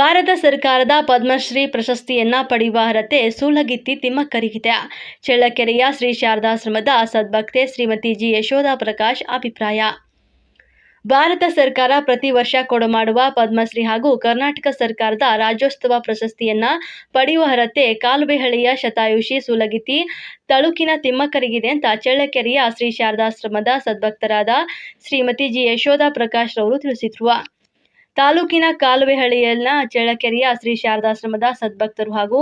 ಭಾರತ ಸರ್ಕಾರದ ಪದ್ಮಶ್ರೀ ಪ್ರಶಸ್ತಿಯನ್ನ ಪಡೆಯುವ ಅರ್ಹತೆ ಸೂಲಗಿತ್ತಿ ತಿಮ್ಮಕ್ಕರಿಗಿದೆ. ಚಳ್ಳಕೆರೆಯ ಶ್ರೀ ಶಾರದಾಶ್ರಮದ ಸದ್ಭಕ್ತೆ ಶ್ರೀಮತಿ ಜಿ. ಯಶೋಧ ಪ್ರಕಾಶ್ ಅಭಿಪ್ರಾಯ. ಭಾರತ ಸರ್ಕಾರ ಪ್ರತಿ ವರ್ಷ ಕೊಡಮಾಡುವ ಪದ್ಮಶ್ರೀ ಹಾಗೂ ಕರ್ನಾಟಕ ಸರ್ಕಾರದ ರಾಜ್ಯೋತ್ಸವ ಪ್ರಶಸ್ತಿಯನ್ನ ಪಡೆಯುವ ಅರ್ಹತೆ ಕಾಲುಬೆಹಳ್ಳಿಯ ಶತಾಯುಷಿ ಸೂಲಗಿತ್ತಿ ತಳುಕಿನ ತಿಮ್ಮಕ್ಕರಿಗಿದೆ ಅಂತ ಚಳ್ಳಕೆರೆಯ ಶ್ರೀ ಶಾರದಾಶ್ರಮದ ಸದ್ಭಕ್ತರಾದ ಶ್ರೀಮತಿ ಜಿ. ಯಶೋಧ ಪ್ರಕಾಶ್ ರವರು ತಿಳಿಸಿದ್ರು. ತಾಲೂಕಿನ ಕಾಲುವೆಹಳ್ಳಿಯಲ್ಲಿನ ಚಳ್ಳಕೆರೆಯ ಶ್ರೀ ಶಾರದಾಶ್ರಮದ ಸದ್ಭಕ್ತರು ಹಾಗೂ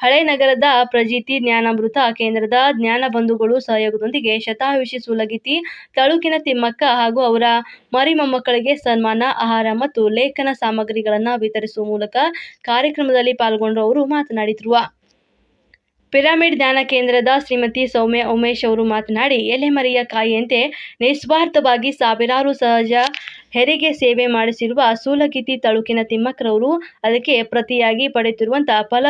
ಹಳೆ ನಗರದ ಪ್ರಜಿತಿ ಜ್ಞಾನಾಮೃತ ಕೇಂದ್ರದ ಜ್ಞಾನ ಬಂಧುಗಳು ಸಹಯೋಗದೊಂದಿಗೆ ಶತಾಯುಷಿ ಸುಲಗಿತಿ, ತಾಲೂಕಿನ ತಿಮ್ಮಕ್ಕ ಹಾಗೂ ಅವರ ಮರಿ ಮೊಮ್ಮಕ್ಕಳಿಗೆ ಸನ್ಮಾನ, ಆಹಾರ ಮತ್ತು ಲೇಖನ ಸಾಮಗ್ರಿಗಳನ್ನು ವಿತರಿಸುವ ಮೂಲಕ ಕಾರ್ಯಕ್ರಮದಲ್ಲಿ ಪಾಲ್ಗೊಂಡು ಅವರು ಮಾತನಾಡಿದರು ಪಿರಾಮಿಡ್ ಜ್ಞಾನ ಕೇಂದ್ರದ ಶ್ರೀಮತಿ ಸೌಮ್ಯ ಉಮೇಶ್ ಅವರು ಮಾತನಾಡಿ, ಎಲೆಮರೆಯ ಕಾಯಿಯಂತೆ ನಿಸ್ವಾರ್ಥವಾಗಿ ಸಾವಿರಾರು ಸಹಜ ಹೆರಿಗೆ ಸೇವೆ ಮಾಡಿಸಿರುವ ಸೂಲಗಿತ್ತಿ ತಾಲೂಕಿನ ತಿಮ್ಮಕ್ಕರವರು ಅದಕ್ಕೆ ಪ್ರತಿಯಾಗಿ ಪಡೆಯುತ್ತಿರುವಂತಹ ಫಲ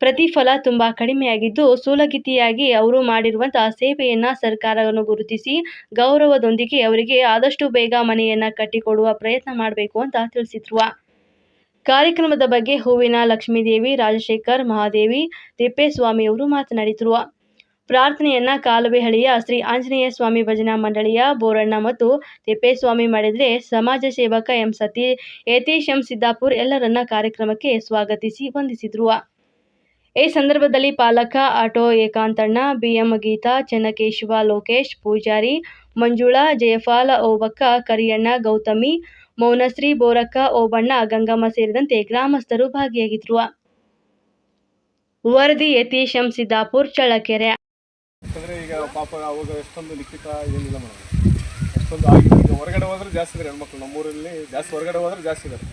ಪ್ರತಿಫಲ ತುಂಬಾ ಕಡಿಮೆಯಾಗಿದ್ದು, ಸೂಲಗಿತ್ತಿಯಾಗಿ ಅವರು ಮಾಡಿರುವಂತಹ ಸೇವೆಯನ್ನ ಸರ್ಕಾರವನ್ನು ಗುರುತಿಸಿ ಗೌರವದೊಂದಿಗೆ ಅವರಿಗೆ ಆದಷ್ಟು ಬೇಗ ಮನೆಯನ್ನ ಕಟ್ಟಿಕೊಡುವ ಪ್ರಯತ್ನ ಮಾಡಬೇಕು ಅಂತ ತಿಳಿಸಿದ್ರು. ಕಾರ್ಯಕ್ರಮದ ಬಗ್ಗೆ ಹೂವಿನ ಲಕ್ಷ್ಮೀದೇವಿ, ರಾಜಶೇಖರ್ ಮಹಾದೇವಿ, ತಿಪ್ಪೇಸ್ವಾಮಿಯವರು ಮಾತನಾಡಿದರು. ಪ್ರಾರ್ಥನೆಯನ್ನ ಕಾಲುವೆಹಳ್ಳಿಯ ಶ್ರೀ ಆಂಜನೇಯ ಸ್ವಾಮಿ ಭಜನಾ ಮಂಡಳಿಯ ಬೋರಣ್ಣ ಮತ್ತು ತಿಪ್ಪೇಸ್ವಾಮಿ ಮಾಡಿದರೆ ಸಮಾಜ ಸೇವಕ ಎಂ ಸತಿ ಯತೀಶ್ ಎಂ ಸಿದ್ದಾಪುರ್ ಎಲ್ಲರನ್ನ ಕಾರ್ಯಕ್ರಮಕ್ಕೆ ಸ್ವಾಗತಿಸಿ ವಂದಿಸಿದ್ರು. ಈ ಸಂದರ್ಭದಲ್ಲಿ ಪಾಲಕ auto Ekantanna, B M Geetha, Chennakeshava Lokesh, Pujari Manjula Jayapala Obakka, Kariyanna Gautami, Mounashree Borakka, Obanna Gangamma ಸೇರಿದಂತೆ ಗ್ರಾಮಸ್ಥರು ಭಾಗಿಯಾಗಿದ್ರು. ವರದಿ ಯತೀಶ್ ಎಂ ಸಿದ್ದಾಪುರ್, ಚಳ್ಳಕೆರೆ. ಯಾಕಂದ್ರೆ ಈಗ ಪಾಪ ಅವಾಗ ಎಷ್ಟೊಂದು ಲಿಖಿತ ಏನಿಲ್ಲ ಮೇಡಮ್. ಅಷ್ಟೊಂದು ಆಗಿದೆ ಈಗ ಹೊರಗಡೆ ಹೋದ್ರೆ ಜಾಸ್ತಿ ಇದ್ದಾರೆ ಹೆಣ್ಮಕ್ಳು. ನಮ್ಮೂರಲ್ಲಿ ಜಾಸ್ತಿ ಹೊರಗಡೆ ಹೋದ್ರೆ ಜಾಸ್ತಿ ಇದ್ದಾರೆ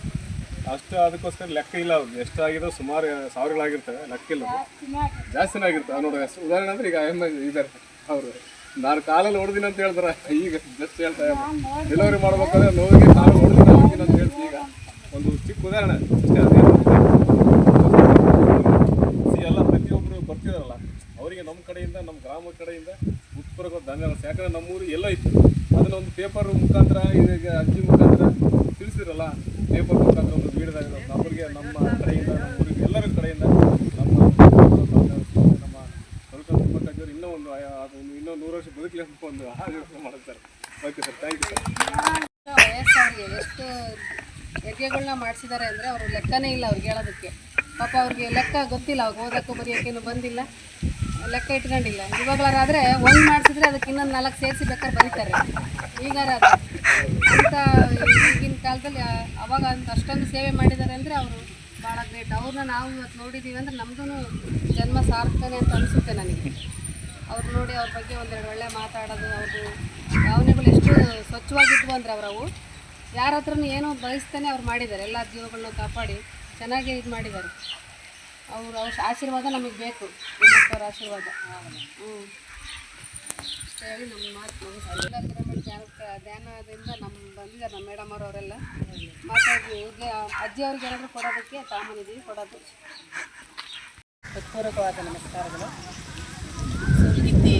ಅಷ್ಟು ಅದಕ್ಕೋಸ್ಕರ ಲೆಕ್ಕ ಇಲ್ಲ ಅವ್ರಿಗೆ ಎಷ್ಟಾಗಿದೆ ಸುಮಾರು ಸಾವಿರಗಳಾಗಿರ್ತವೆ, ಲೆಕ್ಕ ಇಲ್ಲ. ಜಾಸ್ತಿನೇ ಆಗಿರ್ತವೆ. ನೋಡಿ ಉದಾಹರಣೆ ಅಂದ್ರೆ ಈಗ ಎಂ ಇದ್ದಾರೆ. ಅವರು. ನಾನು ಕಾಲಲ್ಲಿ ಹೊಡೆದಿನ ಅಂತ ಹೇಳ್ತಾರೆ? ಈಗ ಜಸ್ಟ್ ಹೇಳ್ತಾರೆ ಡೆಲಿವರಿ ಮಾಡ್ಬೇಕಾದ್ರೆ ನೋಡಿ ಕಾಲು ಹೊಡೆದಿನ ಅಂತ ಹೇಳ್ತೀವಿ ಈಗ. ಒಂದು ಚಿಕ್ಕ ಉದಾಹರಣೆ ಅಷ್ಟೇ ಅದೇನು ಸಿ ಎಲ್ಲ ಪ್ರತಿಯೊಬ್ಬರು ಬರ್ತಿದಾರಲ್ಲ ಅವರಿಗೆ ನಮ್ಮ ಗ್ರಾಮದ ಕಡೆಯಿಂದ ಉತ್ಪೂರ್ವಕ ಧನ್ಯವಾದ ಯಾಕಂದ್ರೆ ನಮ್ಮೂರು ಎಲ್ಲ ಇತ್ತು. ಅದನ್ನ ಒಂದು ಪೇಪರ್ ಮುಖಾಂತರ, ಈಗ ಅಜ್ಜಿ ಮುಖಾಂತರ ತಿಳಿಸಿರಲ್ಲ ಪೇಪರ್ ಮುಖಾಂತರ ಒಂದು ಬೀಡದಾಗ ನಮ್ಮೂರಿಗೆ ನಮ್ಮ ಕಡೆಯಿಂದ ನಮ್ಮ ಊರಿಗೆ ಎಲ್ಲರ ಕಡೆಯಿಂದ ನಮ್ಮ ನಮ್ಮ ಸ್ವಲ್ಪ ತುಂಬಕ್ಕಂಜರು ಇನ್ನೂ ಒಂದು ಇನ್ನೂ ನೂರು ವರ್ಷ ಬದುಕಲಿ ಅಂತ ಒಂದು ಆಶೀರ್ವಾದ ಮಾಡುತ್ತಾರೆ okay sir thank you sir ಯಜ್ಞಗಳನ್ನ ಎಷ್ಟು ಹೆಜ್ಜೆಗಳನ್ನ ಮಾಡಿಸಿದ್ದಾರೆ ಅಂದರೆ ಅವರು ಲೆಕ್ಕನೇ ಇಲ್ಲ ಅವ್ರಿಗೆ ಹೇಳೋದಕ್ಕೆ. ಪಾಪ ಅವ್ರಿಗೆ ಲೆಕ್ಕ ಗೊತ್ತಿಲ್ಲ ಅವ್ರಿಗೆ ಓದಕ್ಕೂ ಬರೆಯೋಕ್ಕೇನು ಬಂದಿಲ್ಲ. ಲೆಕ್ಕ ಇಟ್ಕೊಂಡಿಲ್ಲ. ಇವಾಗಲಾದ್ರೆ ಒಂದು ಮಾಡಿಸಿದ್ರೆ ಅದಕ್ಕೆ ಇನ್ನೊಂದು ನಾಲ್ಕು ಸೇರಿಸಿ ಬೇಕಾದ್ರೆ ಬರೀತಾರೆ. ಈಗಾರ ಅಂತ ಈಗಿನ ಕಾಲದಲ್ಲಿ ಅವಾಗ ಅಷ್ಟೊಂದು ಸೇವೆ ಮಾಡಿದ್ದಾರೆ ಅಂದರೆ ಅವರು ಭಾಳ ಗ್ರೇಟ್. ಅವ್ರನ್ನ ನಾವು ಇವತ್ತು ನೋಡಿದ್ದೀವಿ ಅಂದರೆ ನಮ್ಮದೂ ಜನ್ಮ ಸಾರ್ಥನೆ ಅಂತ ಅನಿಸುತ್ತೆ ನನಗೆ. ಅವ್ರು ನೋಡಿ ಅವ್ರ ಬಗ್ಗೆ ಒಂದೆರಡು ಒಳ್ಳೆ ಮಾತಾಡೋದು ಅವ್ರದ್ದು ಭಾವನೆಗಳು ಎಷ್ಟು ಸ್ವಚ್ಛವಾಗಿದ್ವು ಅಂದ್ರೆ ಅವರವು. ಯಾರ ಹತ್ರನೂ ಏನೋ ಬಯಸ್ತಾನೆ ಅವ್ರು ಮಾಡಿದ್ದಾರೆ. ಎಲ್ಲ ಜೀವಗಳನ್ನ ಕಾಪಾಡಿ ಚೆನ್ನಾಗಿ ಇದು ಮಾಡಿದ್ದಾರೆ. ಅವ್ರ ಅವ್ರ ಆಶೀರ್ವಾದ ನಮಗೆ ಬೇಕು. ಅವ್ರ ಆಶೀರ್ವಾದ. ಹ್ಞೂ ಅಷ್ಟೇ ಹೇಳಿ ನಮ್ಮ ಮಾತು ಪಿರಮಿಡ್ ಧ್ಯಾನಕ್ಕೆ ಧ್ಯಾನದಿಂದ ನಮ್ಮ ಬಂದಿದ್ದಾರೆ ನಮ್ಮ ಮೇಡಮ್ ಅವರವರೆಲ್ಲ ಮಾತಾಡಿ ಇವ್ರಿಗೆ ಅಜ್ಜಿ ಅವ್ರಿಗೆ ಏನಾದರೂ ಕೊಡೋದಕ್ಕೆ ತಾಮನಿದ್ದೀವಿ ಕೊಡೋದು. ಹೃತ್ಪೂರ್ವಕವಾದ ನಮಸ್ಕಾರಗಳು. ಸುಗಿತ್ತಿ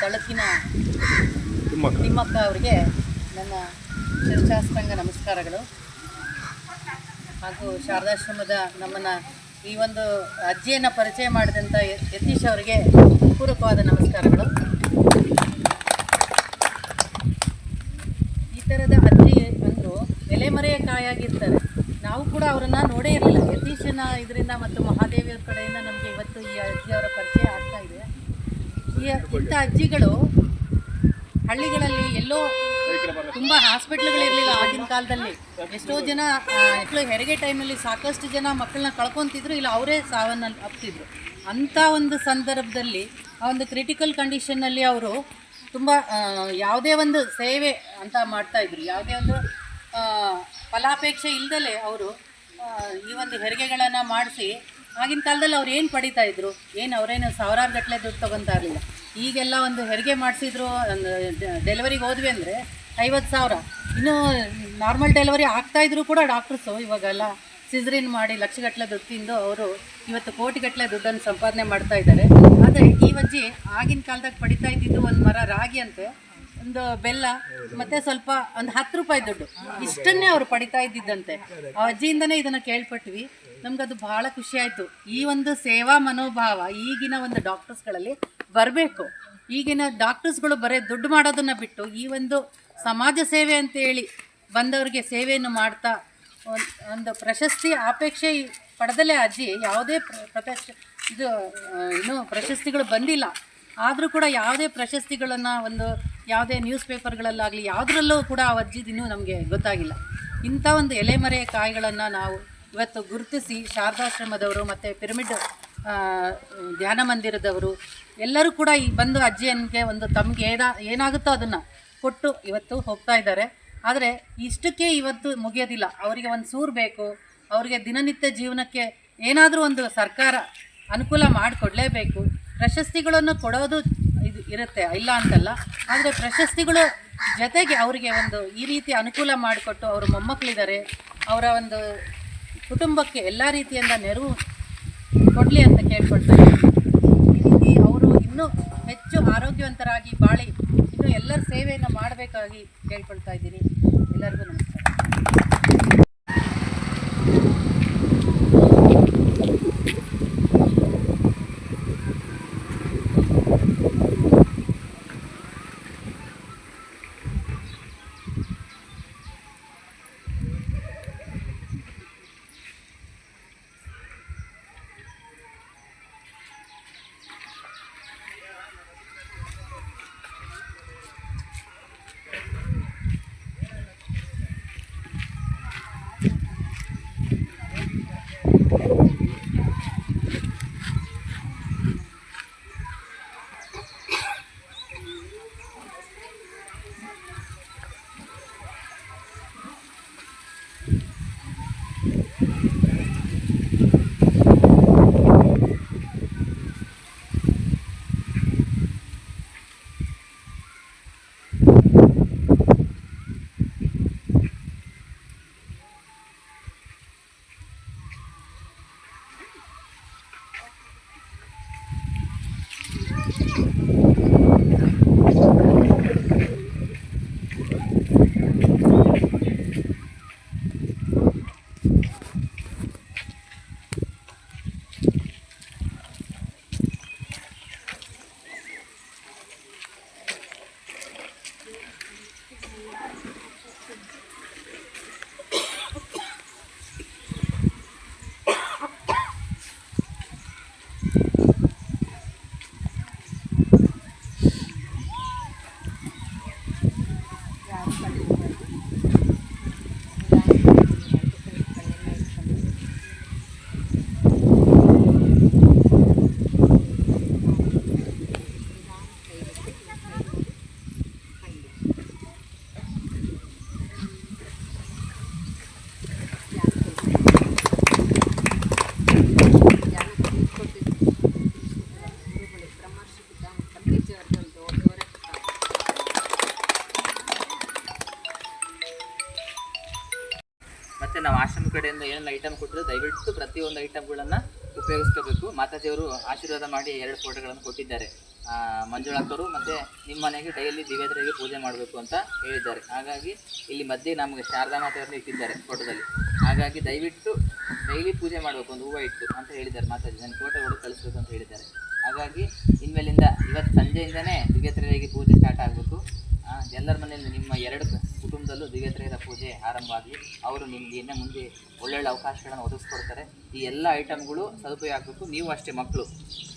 ತಳಕಿನ ತಿಮ್ಮಕ್ಕ. ಅವರಿಗೆ ನನ್ನ ಶಿರಶಾಸ್ತ್ರಾಂಗ ನಮಸ್ಕಾರಗಳು. ಹಾಗೂ ಶಾರದಾಶ್ರಮದ ನಮ್ಮನ್ನು ಈ ಒಂದು ಅಜ್ಜಿಯನ್ನು ಪರಿಚಯ ಮಾಡಿದಂಥ ಯತೀಶ್ ಅವರಿಗೆ ಪೂರಕವಾದ ನಮಸ್ಕಾರಗಳು. ಈ ಥರದ ಅಜ್ಜಿ ಬಂದು ಎಲೆಮರೆಯ ಕಾಯಾಗಿರ್ತಾರೆ. ನಾವು ಕೂಡ ಅವರನ್ನು ನೋಡೇ ಇರಲಿಲ್ಲ. ಯತೀಶನ ಇದರಿಂದ ಮತ್ತು ಮಹಾದೇವಿಯವ್ರ ಕಡೆಯಿಂದ ನಮಗೆ ಇವತ್ತು ಈ ಅಜ್ಜಿಯವರ ಪರಿಚಯ ಆಗ್ತಾ ಇದೆ. ಈ ಇಂಥ ಅಜ್ಜಿಗಳು ಹಳ್ಳಿಗಳಲ್ಲಿ ಎಲ್ಲೋ ತುಂಬ ಹಾಸ್ಪಿಟ್ಲ್ಗಳಿರಲಿಲ್ಲ ಆಗಿನ ಕಾಲದಲ್ಲಿ. ಎಷ್ಟೋ ಜನ ಮಕ್ಕಳು ಹೆರಿಗೆ ಟೈಮಲ್ಲಿ ಸಾಕಷ್ಟು ಜನ ಮಕ್ಕಳನ್ನ ಕಳ್ಕೊತಿದ್ರು, ಇಲ್ಲ ಅವರೇ ಸಾವನ್ನ ಅಪ್ತಿದ್ರು. ಅಂಥ ಒಂದು ಸಂದರ್ಭದಲ್ಲಿ, ಆ ಒಂದು ಕ್ರಿಟಿಕಲ್ ಕಂಡೀಷನ್ನಲ್ಲಿ ಅವರು ತುಂಬ ಯಾವುದೇ ಒಂದು ಸೇವೆ ಅಂತ ಮಾಡ್ತಾಯಿದ್ರು ಯಾವುದೇ ಒಂದು ಫಲಾಪೇಕ್ಷೆ ಇಲ್ಲದಲೇ ಅವರು ಈ ಒಂದು ಹೆರಿಗೆಗಳನ್ನು ಮಾಡಿಸಿ, ಆಗಿನ ಕಾಲದಲ್ಲಿ ಅವ್ರು ಏನು ಪಡಿತಾ ಇದ್ರು? ಏನು ಅವರೇನು ಸಾವಿರಾರು ಗಟ್ಟಲೆ ದುಡ್ಡು ತೊಗೊತಾ ಇರಲಿಲ್ಲ. ಈಗೆಲ್ಲ ಒಂದು ಹೆರಿಗೆ ಮಾಡಿಸಿದ್ರು ಡೆಲಿವರಿಗೆ ಹೋದ್ವಿ ಅಂದರೆ ಐವತ್ತು ಸಾವಿರ. ಇನ್ನೂ ನಾರ್ಮಲ್ ಡೆಲಿವರಿ ಆಗ್ತಾಯಿದ್ರು ಕೂಡ ಡಾಕ್ಟರ್ಸು ಇವಾಗೆಲ್ಲ ಸಿಜರಿನ್ ಮಾಡಿ ಲಕ್ಷಗಟ್ಟಲೆ ದುಡ್ಡು ತಿಂದು ಅವರು ಇವತ್ತು ಕೋಟಿಗಟ್ಟಲೆ ದುಡ್ಡನ್ನು ಸಂಪಾದನೆ ಮಾಡ್ತಾ ಇದ್ದಾರೆ. ಆದರೆ ಈ ಅಜ್ಜಿ ಆಗಿನ ಕಾಲದಾಗ ಪಡಿತಾ ಇದ್ದಿದ್ದು ಒಂದು ಮರ ರಾಗಿ ಅಂತೆ, ಒಂದು ಬೆಲ್ಲ, ಮತ್ತೆ ಸ್ವಲ್ಪ ಒಂದು ಹತ್ತು ರೂಪಾಯಿ ದುಡ್ಡು. ಇಷ್ಟನ್ನೇ ಅವರು ಪಡಿತಾ ಇದ್ದಿದ್ದಂತೆ. ಆ ಅಜ್ಜಿಯಿಂದನೇ ಇದನ್ನು ಕೇಳ್ಪಟ್ವಿ. ಅದು ಬಹಳ ಖುಷಿ ಆಯಿತು. ಈ ಒಂದು ಸೇವಾ ಮನೋಭಾವ ಈಗಿನ ಒಂದು ಡಾಕ್ಟರ್ಸ್ಗಳಲ್ಲಿ ಬರಬೇಕು. ಈಗಿನ ಡಾಕ್ಟರ್ಸ್ಗಳು ಬರೀ ದುಡ್ಡು ಮಾಡೋದನ್ನು ಬಿಟ್ಟು ಈ ಒಂದು ಸಮಾಜ ಸೇವೆ ಅಂತೇಳಿ ಬಂದವರಿಗೆ ಸೇವೆಯನ್ನು ಮಾಡ್ತಾ ಒಂದ್- ಪ್ರಶಸ್ತಿ ಅಪೇಕ್ಷೆ ಪಡೆದಲೇ ಅಜ್ಜಿ ಯಾವುದೇ ಪ್ರ- ಪ್ರಕಾಶ ಇದು ಏನು ಇನ್ನೂ ಪ್ರಶಸ್ತಿಗಳು ಬಂದಿಲ್ಲ. ಆದರೂ ಕೂಡ ಯಾವುದೇ ಪ್ರಶಸ್ತಿಗಳನ್ನು ಒಂದು ಯಾವುದೇ ನ್ಯೂಸ್ ಪೇಪರ್ಗಳಲ್ಲಾಗಲಿ ಯಾವುದರಲ್ಲೂ ಕೂಡ ಆ ಅಜ್ಜಿದಿನ್ನೂ ನಮಗೆ ಗೊತ್ತಾಗಿಲ್ಲ. ಇಂಥ ಒಂದು ಎಲೆಮರೆ ಕಾಯಿಗಳನ್ನು ನಾವು ಇವತ್ತು ಗುರುತಿಸಿ ಶಾರದಾಶ್ರಮದವರು ಮತ್ತು ಪಿರಮಿಡ್ ಧ್ಯಾನ ಮಂದಿರದವರು ಎಲ್ಲರೂ ಕೂಡ ಈ ಬಂದು ಅಜ್ಜಿಯನ್ಗೆ ಒಂದು ತಮಗೆ ಏನ, ಏನಾಗುತ್ತೋ ಅದನ್ನು ಕೊಟ್ಟು ಇವತ್ತು ಹೋಗ್ತಾ ಇದ್ದಾರೆ. ಆದರೆ ಇಷ್ಟಕ್ಕೆ ಇವತ್ತು ಮುಗಿಯೋದಿಲ್ಲ. ಅವರಿಗೆ ಒಂದು ಸೂರು ಬೇಕು. ಅವರಿಗೆ ದಿನನಿತ್ಯ ಜೀವನಕ್ಕೆ ಏನಾದರೂ ಒಂದು ಸರ್ಕಾರ ಅನುಕೂಲ ಮಾಡಿಕೊಡಲೇಬೇಕು. ಪ್ರಶಸ್ತಿಗಳನ್ನು ಕೊಡೋದು ಇದು ಇರುತ್ತೆ, ಇಲ್ಲ ಅಂತಲ್ಲ. ಆದರೆ ಪ್ರಶಸ್ತಿಗಳು ಜೊತೆಗೆ ಅವರಿಗೆ ಒಂದು ಈ ರೀತಿ ಅನುಕೂಲ ಮಾಡಿಕೊಟ್ಟು ಅವರು ಮೊಮ್ಮಕ್ಕಳಿದ್ದಾರೆ ಅವರ ಒಂದು ಕುಟುಂಬಕ್ಕೆ ಎಲ್ಲ ರೀತಿಯಿಂದ ನೆರವು ಕೊಡಲಿ ಅಂತ ಕೇಳ್ಕೊಳ್ತಾರೆ ಈ ರೀತಿ ಅವರು ಇನ್ನೂ ಹೆಚ್ಚು ಆರೋಗ್ಯವಂತರಾಗಿ ಬಾಳಿ ಎಲ್ಲರ ಸೇವೆಯನ್ನು ಮಾಡಬೇಕಾಗಿ ಕೇಳ್ಕೊಳ್ತಾ ಇದ್ದೀನಿ. ಎಲ್ಲರಿಗೂ ನಮಸ್ಕಾರ. ದಯವಿಟ್ಟು ಪ್ರತಿಯೊಂದು ಐಟಮ್ಗಳನ್ನು ಉಪಯೋಗಿಸ್ಕೋಬೇಕು. ಮಾತಾಜಿಯವರು ಆಶೀರ್ವಾದ ಮಾಡಿ ಎರಡು ಫೋಟೋಗಳನ್ನು ಕೊಟ್ಟಿದ್ದಾರೆ. ಮಂಜುಳಾಕರು ಮತ್ತು ನಿಮ್ಮ ಮನೆಗೆ ಡೈಲಿ ದಿವ್ಯದ್ರಿಗೆ ಪೂಜೆ ಮಾಡಬೇಕು ಅಂತ ಹೇಳಿದ್ದಾರೆ. ಹಾಗಾಗಿ ಇಲ್ಲಿ ಮಧ್ಯೆ ನಮಗೆ ಶಾರದಾ ಮಾತೆಯವರನ್ನು ಇಟ್ಟಿದ್ದಾರೆ ಫೋಟೋದಲ್ಲಿ. ಹಾಗಾಗಿ ದಯವಿಟ್ಟು ಡೈಲಿ ಪೂಜೆ ಮಾಡಬೇಕು, ಒಂದು ಹೂವು ಇಟ್ಟು ಅಂತ ಹೇಳಿದ್ದಾರೆ ಮಾತಾಜಿ. ನನ್ನ ಫೋಟೋಗಳು ಕಳಿಸ್ಬೇಕು ಅಂತ ಹೇಳಿದ್ದಾರೆ. ಹಾಗಾಗಿ ಇನ್ಮೇಲಿಂದ ಇವತ್ತು ಸಂಜೆಯಿಂದನೇ ದಿವೇದ್ರಿಗೆ ಪೂಜೆ ಸ್ಟಾರ್ಟ್ ಆಗಬೇಕು. ಎಲ್ಲರ ಮನೆಯಲ್ಲಿ ನಿಮ್ಮ ಎರಡು ಕುಟುಂಬದಲ್ಲೂ ದಿವ್ಯತ್ರಯದ ಪೂಜೆ ಆರಂಭ ಆಗಿ ಅವರು ನಿಮಗೆ ಇನ್ನೇ ಮುಂದೆ ಒಳ್ಳೊಳ್ಳೆ ಅವಕಾಶಗಳನ್ನು ಒದಗಿಸ್ಕೊಡ್ತಾರೆ. ಈ ಎಲ್ಲ ಐಟಮ್ಗಳು ಸದುಪಯೋಗ ಆಗಬೇಕು, ನೀವು ಅಷ್ಟೇ ಮಕ್ಕಳು.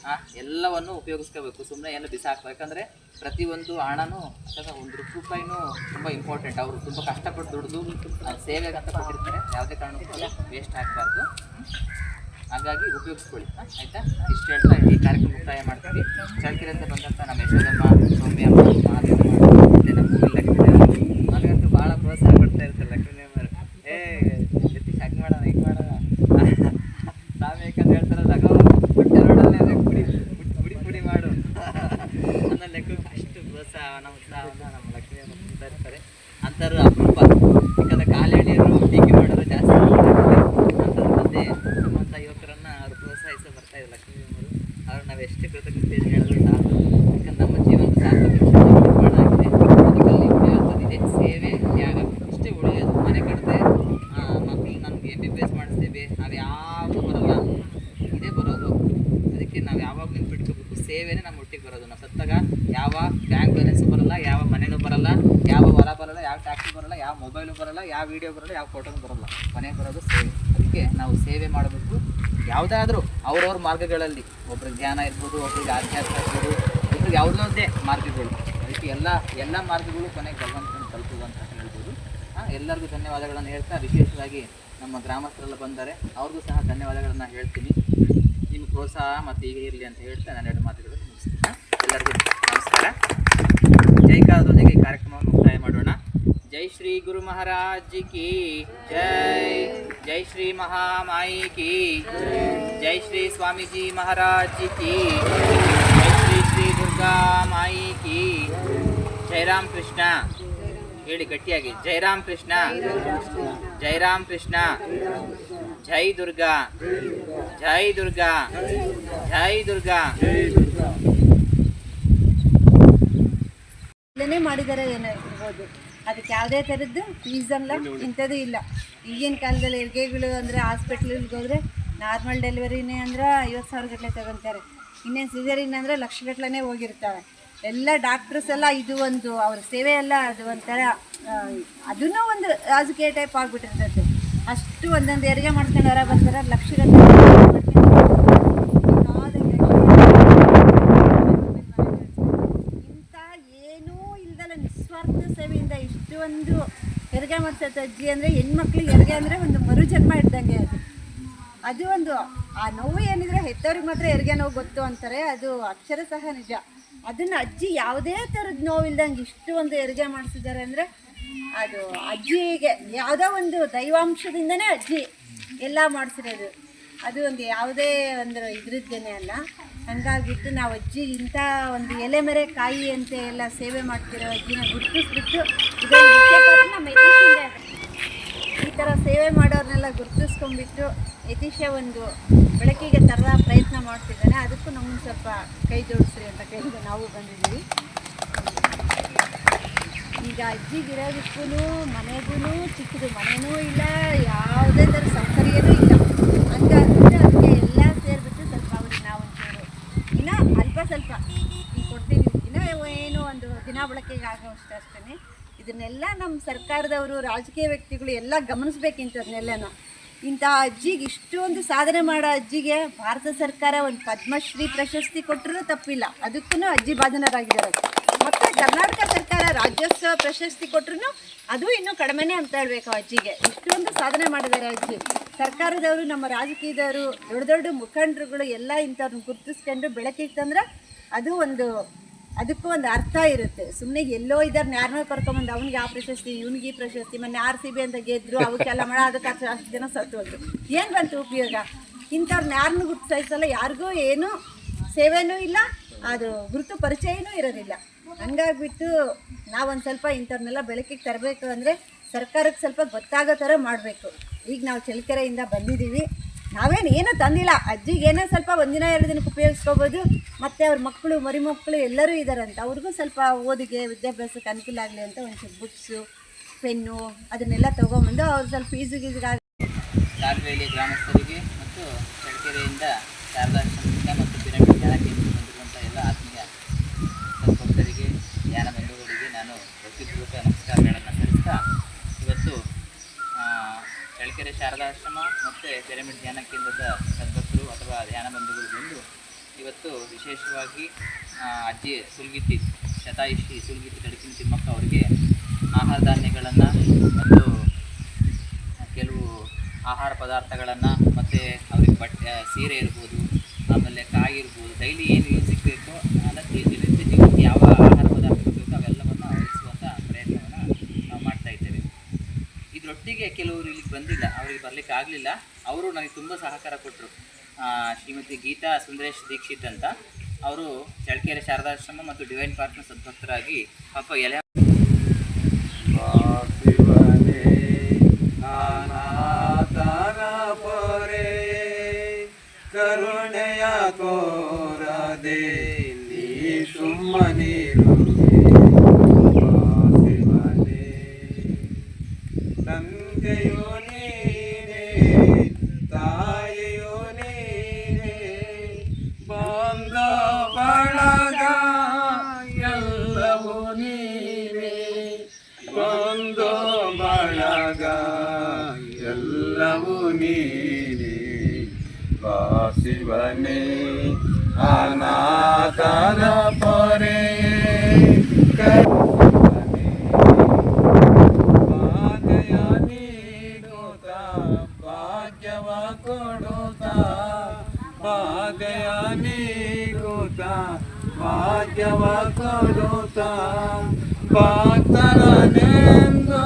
ಹಾಂ ಎಲ್ಲವನ್ನು ಉಪಯೋಗಿಸ್ಕೋಬೇಕು. ಸುಮ್ಮನೆ ಏನು ಬಿಸಾಕಬೇಕು. ಯಾಕಂದರೆ ಪ್ರತಿಯೊಂದು ಹಣನೂ ಅಥವಾ ಒಂದು ರೂಪಾಯಿನೂ ತುಂಬ ಇಂಪಾರ್ಟೆಂಟ್ ಅವರು ತುಂಬ ಕಷ್ಟಪಟ್ಟು ದುಡಿದು ಸೇವೆಗೆ ಅಂತ ಕೊಟ್ಟಿರ್ತಾರೆ. ಯಾವುದೇ ಕಾರಣಕ್ಕೂ ವೇಸ್ಟ್ ಆಗಬಾರ್ದು. ಹಾಗಾಗಿ ಉಪಯೋಗಿಸ್ಕೊಳ್ಳಿ. ಆಯಿತಾ? ಇಷ್ಟು ಹೇಳ್ತಾ ಈ ಕಾರ್ಯಕ್ರಮ ಮುಕ್ತಾಯ ಮಾಡ್ತೀವಿ. ಚಳ್ಳಕೆರೆಯಿಂದ ಬಂದಂಥ ನಮ್ಮ ಯಶೋದಮ್ಮ ಸೌಮ್ಯಮ್ಮ ಮಹಾದೇವಮ್ಮ ಮತ್ತು ನಮ್ಮ ಊರಿನ ಲಕ್ಷ್ಮೀ ನನಗಂತೂ ಭಾಳ ಪ್ರೋತ್ಸಾಹ ಕೊಡ್ತಾ ಇರ್ತಾರೆ ಲಕ್ಷ್ಮೀ ಅಮ್ಮರು ಏ ಜೊತೆ ಹಂಗೆ ಮಾಡೋಣ ಹಿಂಗೆ ಮಾಡೋಣ ಸ್ವಾಮಿ ಯಾಕಂತ ಹೇಳ್ತಾರಲ್ಲ ಅಗೋ ಹೊಟ್ಟೆ ನೋಡಲ್ಲ ಪುಡಿ ಪುಡಿ ಪುಡಿ ಮಾಡು ಅನ್ನೋ ಲೆಕ್ಕಕ್ಕೆ ಅಷ್ಟು ಪ್ರೋತ್ಸಾಹನ ಉತ್ಸಾಹವನ್ನು ನಮ್ಮ ಲಕ್ಷ್ಮೀ ಅಮ್ಮ ಕೊಡ್ತಾ ಇರ್ತಾರೆ ಅಂಥವ್ರು ಅಪರೂಪ ಯಾಕಂದ್ರೆ ಕಾಲೆಳೆಯರು ಟೀಕೆ ಮಾಡೋರು ಜಾಸ್ತಿ ಅಂಥದ್ದು ಮತ್ತೆ ನಮ್ಮಂಥ ಯುವಕರನ್ನ ಅವರು ಪ್ರೋತ್ಸಾಹಿಸ ಬರ್ತಾ ಇದ್ದಾರೆ ಲಕ್ಷ್ಮೀ ಅಮ್ಮರು ಅವ್ರು ನಾವು ಎಷ್ಟು ಕೃತಜ್ಞತೆ ಹೇಳಿದ್ರು ಸಾಕು ಯಾಕಂದ್ರೆ ನಮ್ಮ ಜೀವನದ ಸಾರ್ಥಕ ಕ್ಷಣ ನಿರ್ಮಾಣ ಆಗಿದೆ ಯಾವುದು ಬರಲ್ಲ ಇದೇ ಬರೋದು ಅದಕ್ಕೆ ನಾವು ಯಾವಾಗ ನೆನ್ಪಿಟ್ಕೋಬೇಕು ಸೇವೆನೇ ನಮ್ಮ ಒಟ್ಟಿಗೆ ಬರೋದು ನಾವು ಸತ್ತಾಗ ಯಾವ ಬ್ಯಾಂಕ್ ಬ್ಯಾಲೆನ್ಸ್ ಬರಲ್ಲ ಯಾವ ಮನೆನೂ ಬರಲ್ಲ ಯಾವ ಹೊಲ ಬರಲ್ಲ ಯಾವ ಟ್ಯಾಕ್ಸಿ ಬರಲ್ಲ ಯಾವ ಮೊಬೈಲು ಬರಲ್ಲ ಯಾವ ವಿಡಿಯೋ ಬರಲ್ಲ ಯಾವ ಫೋಟೋನು ಬರಲ್ಲ. ಕೊನೆಗೆ ಬರೋದು ಸೇವೆ. ಅದಕ್ಕೆ ನಾವು ಸೇವೆ ಮಾಡಬೇಕು. ಯಾವುದಾದ್ರೂ ಅವ್ರವ್ರ ಮಾರ್ಗಗಳಲ್ಲಿ ಒಬ್ರಿಗೆ ಧ್ಯಾನ ಇರ್ಬೋದು, ಒಬ್ರಿಗೆ ಆಧ್ಯಾತ್ಮ ಇರ್ಬೋದು, ಒಬ್ರಿಗೆ ಯಾವುದೋದೇ ಮಾರ್ಗಗಳು. ಅದಕ್ಕೆ ಎಲ್ಲ ಎಲ್ಲ ಮಾರ್ಗಗಳು ಕೊನೆಗೆ ಭಗವಂತನ ತಲುಪುವ ಅಂತ ಹೇಳ್ಬೋದು. ಎಲ್ಲರಿಗೂ ಧನ್ಯವಾದಗಳನ್ನು ಹೇಳ್ತಾ ವಿಶೇಷವಾಗಿ ನಮ್ಮ ಗ್ರಾಮಸ್ಥರೆಲ್ಲ ಬಂದರೆ. ಅವ್ರಿಗೂ ಸಹ ಧನ್ಯವಾದಗಳನ್ನು ಹೇಳ್ತೀನಿ. ನಿಮ್ಮ ಪ್ರೋತ್ಸಾಹ ಮತ್ತು ಈಗ ಇರಲಿ ಅಂತ ಹೇಳ್ತಾ ನಾನು ಎರಡು ಮಾತುಗಳು ಮುಗಿಸ್ತೀನಿ. ಎಲ್ಲರಿಗೂ ನಮಸ್ಕಾರ. ಜೈಕಾರದೊಂದಿಗೆ ಕಾರ್ಯಕ್ರಮವನ್ನು ಮುಕ್ತಾಯ ಮಾಡೋಣ. ಜೈ ಶ್ರೀ ಗುರು ಮಹಾರಾಜ್ ಕಿ ಜೈ ಜೈ ಶ್ರೀ ಮಹಾಮಾಯಿ ಕಿ ಜೈ ಶ್ರೀ ಸ್ವಾಮೀಜಿ ಮಹಾರಾಜ್ ಕಿ ಜೈ ಶ್ರೀ ಶ್ರೀ ದುರ್ಗಾ ಮಾಯಿ ಕಿ ಜೈರಾಮ್ ಕೃಷ್ಣ ಹೇಳಿ ಗಟ್ಟಿಯಾಗಿ ಜೈರಾಮ್ ಕೃಷ್ಣ ಜೈರಾಮ್ ಕೃಷ್ಣ ಜೈ ದುರ್ಗಾ ಜೈ ದುರ್ಗಾ ಜೈ ದುರ್ಗಾ ಇಲ್ಲೇ ಮಾಡಿದ್ದಾರೆ ಏನೋ ಇರ್ಬೋದು ಅದಕ್ಕೆ ಯಾವುದೇ ಥರದ್ದು ಫೀಸ್ ಅಲ್ಲ ಇಂಥದ್ದು ಇಲ್ಲ. ಈಗಿನ ಕಾಲದಲ್ಲಿ ಹೆರಿಗೆಗಳು ಅಂದರೆ ಹಾಸ್ಪಿಟ್ಲಿಗೆ ಹೋದರೆ ನಾರ್ಮಲ್ ಡೆಲಿವರಿನೇ ಅಂದ್ರೆ ಐವತ್ತು ಸಾವಿರ ಗಟ್ಟಲೆ ತಗೊತಾರೆ. ಇನ್ನೇನು ಸಿಸರಿನ್ ಅಂದರೆ ಲಕ್ಷಗಟ್ಟಲೆ ಹೋಗಿರ್ತಾರೆ ಎಲ್ಲ ಡಾಕ್ಟರ್ಸ್ ಎಲ್ಲ ಇದು ಒಂದು ಅವ್ರ ಸೇವೆ ಎಲ್ಲ ಅದು ಒಂಥರ ಅದನ್ನೂ ಒಂದು ರಾಜಕೀಯ ಟೈಪ್ ಆಗಿಬಿಟ್ಟಿರ್ತೈತೆ ಅಷ್ಟು ಒಂದೊಂದು ಹೆರಿಗೆ ಮಾಡ್ಕೊಂಡು ಹೊರ ಬರ್ತಾರೆ ಲಕ್ಷಗಟ್ಟಲೆ ಇಂಥ ಏನೂ ಇಲ್ದಲ್ಲ ನಿಸ್ವಾರ್ಥ ಸೇವೆಯಿಂದ ಇಷ್ಟು ಒಂದು ಹೆರಿಗೆ ಮಾಡ್ಸತ್ತೆ ಅಜ್ಜಿ ಅಂದರೆ ಹೆಣ್ಮಕ್ಳಿಗೆ ಹೆರಿಗೆ ಅಂದರೆ ಒಂದು ಮರುಜನ್ಮ ಇದ್ದಂಗೆ ಅದು. ಅದು ಒಂದು, ಆ ನೋವು ಏನಿದ್ರೆ ಹೆತ್ತವ್ರಿಗೆ ಮಾತ್ರ ಹೆರಿಗೆ ನೋವು ಗೊತ್ತು ಅಂತಾರೆ, ಅದು ಅಕ್ಷರ ಸಹ ನಿಜ. ಅದನ್ನು ಅಜ್ಜಿ ಯಾವುದೇ ಥರದ ನೋವಿಲ್ದಂಗೆ ಇಷ್ಟು ಒಂದು ಹೆರಿಗೆ ಮಾಡಿಸಿದ್ದಾರೆ ಅಂದರೆ ಅದು ಅಜ್ಜಿಗೆ ಯಾವುದೋ ಒಂದು ದೈವಾಂಶದಿಂದನೇ ಅಜ್ಜಿ ಎಲ್ಲ ಮಾಡಿಸಿರೋದು. ಅದು ಒಂದು ಯಾವುದೇ ಒಂದು ಇದ್ರದ್ದೇನೆ ಅಲ್ಲ. ಹಂಗಾಗಿಬಿಟ್ಟು ನಾವು ಅಜ್ಜಿ ಇಂಥ ಒಂದು ಎಲೆ ಮರೆ ಕಾಯಿ ಅಂತ ಎಲ್ಲ ಸೇವೆ ಮಾಡ್ತಿರೋ ಅಜ್ಜಿನ ಗುರುತಿಸ್ಬಿಟ್ಟು ನಮ್ಮ. ಈ ಥರ ಸೇವೆ ಮಾಡೋರ್ನೆಲ್ಲ ಗುರುತಿಸ್ಕೊಂಡ್ಬಿಟ್ಟು ಯತೀಶ ಒಂದು ಬೆಳಕಿಗೆ ತರದ ಪ್ರಯತ್ನ ಮಾಡ್ತಿದ್ದಾನೆ. ಅದಕ್ಕೂ ನಮ್ಮನ್ನು ಸ್ವಲ್ಪ ಕೈ ಜೋಡಿಸ್ರಿ ಅಂತ ಕೇಳಿದ್ರೆ ನಾವು ಬಂದಿದ್ದೀವಿ. ಈಗ ಅಜ್ಜಿಗಿರೋದಕ್ಕೂ ಮನೆಗೂ ಚಿಕ್ಕದು ಮನೆಯೂ ಇಲ್ಲ ಯಾವುದೇ ಥರ ಸೌಕರ್ಯನೂ ಇಲ್ಲ ಹಂಗಾಗ್ಬಿಟ್ಟು ಅದಕ್ಕೆ ಎಲ್ಲ ಸೇರಿಬಿಟ್ಟು ಸ್ವಲ್ಪ ಅವ್ರಿಗೆ ನಾವು ಒಂಚೂರು ಇನ್ನೂ ಅಲ್ಪ ಸ್ವಲ್ಪ ಈಗ ಕೊಡ್ತೀವಿ ಇನ್ನೂ ಏನೋ ಒಂದು ದಿನ ಬಳಕೆಗೆ ಆಗೋಷ್ಟು ಅಷ್ಟೇ ಇದನ್ನೆಲ್ಲ ನಮ್ಮ ಸರ್ಕಾರದವರು, ರಾಜಕೀಯ ವ್ಯಕ್ತಿಗಳು ಎಲ್ಲ ಗಮನಿಸ್ಬೇಕು ಇಂಥದ್ನೆಲ್ಲನ. ಇಂಥ ಅಜ್ಜಿಗೆ ಇಷ್ಟೊಂದು ಸಾಧನೆ ಮಾಡೋ ಅಜ್ಜಿಗೆ ಭಾರತ ಸರ್ಕಾರ ಒಂದು ಪದ್ಮಶ್ರೀ ಪ್ರಶಸ್ತಿ ಕೊಟ್ಟರೂ ತಪ್ಪಿಲ್ಲ. ಅದಕ್ಕೂ ಅಜ್ಜಿ ಬಾಧನರಾಗಿದ್ದಾರೆ. ಮತ್ತು ಕರ್ನಾಟಕ ಸರ್ಕಾರ ರಾಜ್ಯೋತ್ಸವ ಪ್ರಶಸ್ತಿ ಕೊಟ್ಟರು ಅದು ಇನ್ನೂ ಕಡಿಮೆನೇ ಅಂತ ಹೇಳಬೇಕು ಅಜ್ಜಿಗೆ. ಇಷ್ಟೊಂದು ಸಾಧನೆ ಮಾಡಿದ್ದಾರೆ ಅಜ್ಜಿ. ಸರ್ಕಾರದವರು, ನಮ್ಮ ರಾಜಕೀಯದವರು, ದೊಡ್ಡ ದೊಡ್ಡ ಮುಖಂಡರುಗಳು ಎಲ್ಲ ಇಂಥವ್ರನ್ನ ಗುರುತಿಸ್ಕೊಂಡು ಬೆಳಕಿಗೆ ತಂದ್ರೆ ಅದು ಒಂದು ಅದಕ್ಕೂ ಒಂದು ಅರ್ಥ ಇರುತ್ತೆ. ಸುಮ್ಮನೆ ಎಲ್ಲೋ ಇದ್ದಾರೆ ಯಾರನ್ನೋ ಕರ್ಕೊಂಬಂದು ಅವ್ನಿಗೆ ಆ ಪ್ರಶಸ್ತಿ, ಇವ್ನಿಗೆ ಈ ಪ್ರಶಸ್ತಿ, ಮೊನ್ನೆ ಆರ್ ಸಿ ಬಿ ಅಂತ ಗೆದ್ರು ಅವಕ್ಕೆಲ್ಲ ಮಾಡ ಅದಕ್ಕೆ ಅಷ್ಟು ಜನ ಸತ್ತು ಹೋದ್ರು. ಏನು ಬಂತು ಉಪಯೋಗ? ಇಂಥವ್ರನ್ನ ಯಾರನ್ನೂ ಗುರುತಿಸಲ್ಲ, ಯಾರಿಗೂ ಏನೂ ಸೇವೆನೂ ಇಲ್ಲ, ಅದು ಗುರುತು ಪರಿಚಯನೂ ಇರೋದಿಲ್ಲ. ಹಂಗಾಗ್ಬಿಟ್ಟು ನಾವೊಂದು ಸ್ವಲ್ಪ ಇಂಥವ್ರನ್ನೆಲ್ಲ ಬೆಳಕಿಗೆ ತರಬೇಕು ಅಂದರೆ ಸರ್ಕಾರಕ್ಕೆ ಸ್ವಲ್ಪ ಗೊತ್ತಾಗೋ ಥರ ಮಾಡಬೇಕು. ಈಗ ನಾವು ಚಳ್ಳಕೆರೆಯಿಂದ ಬಂದಿದ್ದೀವಿ. ನಾವೇನು ಏನೂ ತಂದಿಲ್ಲ. ಅಜ್ಜಿಗೆ ಏನೋ ಸ್ವಲ್ಪ ಒಂದಿನ ಎರಡು ದಿನಕ್ಕೆ ಉಪಯೋಗಿಸ್ಕೋಬೋದು. ಮತ್ತು ಅವ್ರ ಮಕ್ಕಳು ಮರಿ ಮಕ್ಕಳು ಎಲ್ಲರೂ ಇದ್ದಾರಂತ ಅವ್ರಿಗೂ ಸ್ವಲ್ಪ ಓದಿಗೆ, ವಿದ್ಯಾಭ್ಯಾಸಕ್ಕೆ ಅನುಕೂಲ ಆಗಲಿ ಅಂತ ಒಂಚೂರು ಬುಕ್ಸು ಪೆನ್ನು ಅದನ್ನೆಲ್ಲ ತೊಗೊಂಬಂದು ಅವ್ರು ಸ್ವಲ್ಪ ಫೀಸು ಗೀಸಿಗೆ ಸಾರ್ವೇಲಿ ಗ್ರಾಮಸ್ಥರಿಗೆ ಮತ್ತು ಚಳ್ಳಕೆರೆಯಿಂದ ಶಾರದಾಶ್ರಮದಿಂದ ಮತ್ತು ಪಿರಮಿಡ್ ಧ್ಯಾನ ಬಂದಿರುವಂಥ ಎಲ್ಲ ಆತ್ಮೀಯ ಸದ್ಭಕ್ತರಿಗೆ ಜ್ಞಾನ ಬಂಧುಗಳಿಗೆ ನಾನು ಭಕ್ತಿಪೂರ್ವಕ ನಮಸ್ಕಾರಗಳನ್ನು ಸಲ್ಲಿಸ್ತಾ ಇವತ್ತು ಆ, ಚಳ್ಳಕೆರೆ ಶಾರದಾಶ್ರಮ ಮತ್ತು ಪಿರಮಿಡ್ ಧ್ಯಾನ ಕೇಂದ್ರದ ಸದ್ಭಕ್ತರು ಅಥವಾ ಧ್ಯಾನ ಬಂಧುಗಳು ಬಂದು ಇವತ್ತು ವಿಶೇಷವಾಗಿ ಅಜ್ಜಿ ಸುಲ್ಗಿತ್ತಿ ಶತಾಯಿಷಿ ಸುಲ್ಗಿತ್ತಿ ಕಡಕಿನ ತಿಮ್ಮಕ್ಕ ಅವರಿಗೆ ಆಹಾರ ಧಾನ್ಯಗಳನ್ನು ಮತ್ತು ಕೆಲವು ಆಹಾರ ಪದಾರ್ಥಗಳನ್ನು ಮತ್ತು ಅವ್ರಿಗೆ ಬಟ್ಟೆ ಸೀರೆ ಇರ್ಬೋದು, ಆಮೇಲೆ ಕಾಯಿ ಇರ್ಬೋದು, ಡೈಲಿ ಏನು ಯೂಸಿಗೆ ಬೇಕೋ ಅದಕ್ಕೆ ಯಾವ ಆಹಾರ ಇದರೊಟ್ಟಿಗೆ ಕೆಲವರು ಇಲ್ಲಿಗೆ ಬಂದಿಲ್ಲ, ಅವರಿಗೆ ಬರಲಿಕ್ಕೆ ಆಗಲಿಲ್ಲ. ಅವರು ನನಗೆ ತುಂಬ ಸಹಕಾರ ಕೊಟ್ಟರು ಶ್ರೀಮತಿ ಗೀತಾ ಸುಂದರೇಶ್ ದೀಕ್ಷಿತ್ ಅಂತ. ಅವರು ಚಳ್ಳಕೆರೆ ಶಾರದಾಶ್ರಮ ಮತ್ತು ಡಿವೈನ್ ಪಾರ್ಕ್ನ ಸದ್ಭಕ್ತರಾಗಿ ಪಾಪ ಎಲೆ ಎಲ್ಲವೂ ನೀನೆ. ವಾಸಿವನೇ ಅನಾಥನ ಪೊರೆ ಮಾತೆಯ ನೀಡುತ್ತ ಭಾಗ್ಯವ ಕೊಡುತ್ತ. ಮಾತೆಯ ನೀಡುತ್ತ ಭಾಗ್ಯವ ಕೊಡುತ್ತ. ಭಕ್ತರನೆಂದು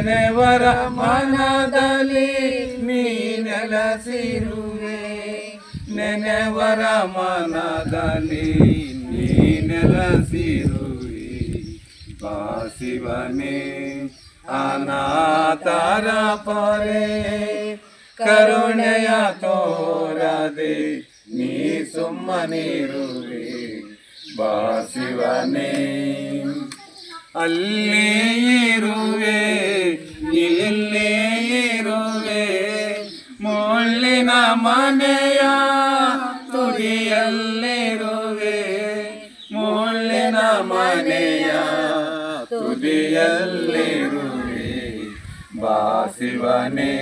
ನೆನೆವರ ಮನದಲ್ಲಿ ನೀ ನೆಲಸಿರುವೆ. ನೆನೆವರ ಮನದಲ್ಲಿ ನೀ ನೆಲಸಿರುವೆ. ಬಾ ಅನಾಥರ ಪೊರೆ, ಕರುಣೆಯ ತೋರದೆ ನೀ ಸುಮ್ಮನಿರುವೆ. ಬಾ ಶಿವನೇ ಅಲ್ಲೇ ಇರುವೆ ಇಲ್ಲೇ ಇರುವೆ. ಮುಳ್ಳಿನ ಮನೆಯ ತುದಿಯಲ್ಲಿರುವೆ. ಮುಳ್ಳಿನ ಮನೆಯ ತುದಿಯಲ್ಲಿರುವೆ. ಬಾ ಶಿವನೇ,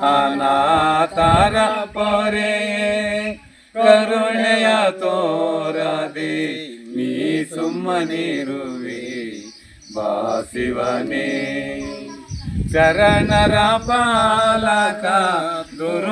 ಅನಾಥರ ಪೊರೆ, ಕರುಣೆಯ ತೋರದೆ ನೀ ಸುಮ್ಮನಿರುವೆ. ಬಾ ಶಿವನೇ ಶರಣರ ಪಾಲಕ ದುರು